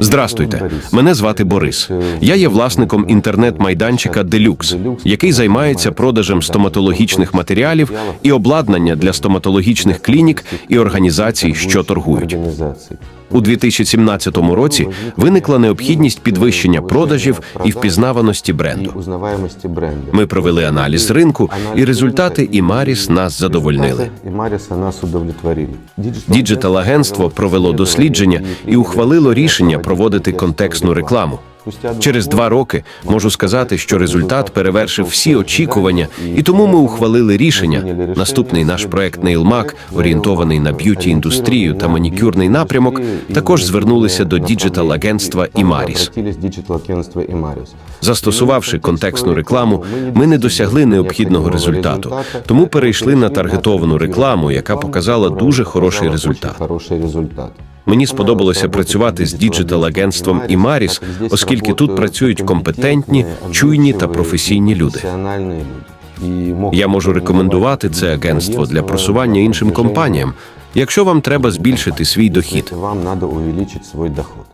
Здравствуйте. Мене звати Борис. Я є власником інтернет-майданчика Делюкс, який займається продажем стоматологічних матеріалів і обладнання для стоматологічних клінік і організацій, що торгують. У 2017 році виникла необхідність підвищення продажів і впізнаваності бренду. Ми провели аналіз ринку, і результати Імаріс нас задовольнили. Удовлетворили. Діджитал-агентство провело дослідження і ухвалило рішення проводити контекстну рекламу. Через два роки можу сказати, що результат перевершив всі очікування, і тому ми ухвалили рішення. Наступний наш проект Nailmac, орієнтований на б'юті індустрію та манікюрний напрямок, також звернулися до Імаріс. Діджитал-агентства Імаріс. Застосувавши контекстну рекламу, ми не досягли необхідного результату, тому перейшли на таргетовану рекламу, яка показала дуже хороший результат. Мені сподобалося працювати з діджитал-агентством Маріс, оскільки тут працюють компетентні, чуйні та професійні люди. Я можу рекомендувати це агентство для просування іншим компаніям, якщо вам треба збільшити свій дохід. Вам треба увеличити свій доход.